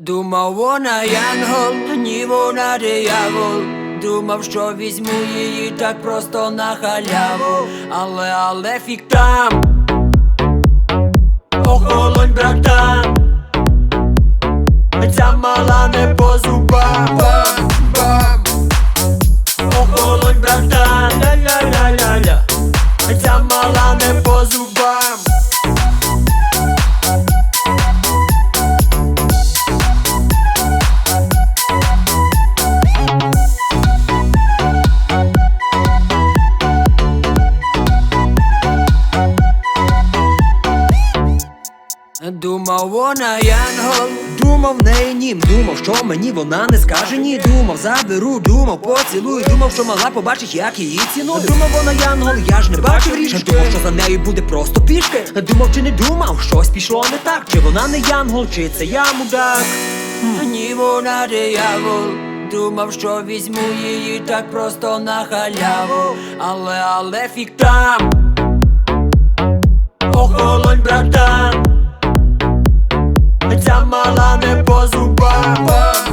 Думав вона янгол, ні вона диявол Думав, що візьму її так просто на халяву. Але, але фік там. Охолонь, братан. Ця мала не по зубам Думав вона янгол. Думав неї нім, думав, що мені вона не скаже ні. Думав, заберу, думав, поцілую. Думав, що мала побачить, як її ціную Думав, вона янгол, я ж не бачив річки Думав, що за нею буде просто пішки. Думав чи не думав, щось пішло не так. Чи вона не янгол, чи це я мудак? Ні вона диявол. Думав, що візьму її так просто на халяву. Але, але фік там братан Ця мала не по зубам Бам,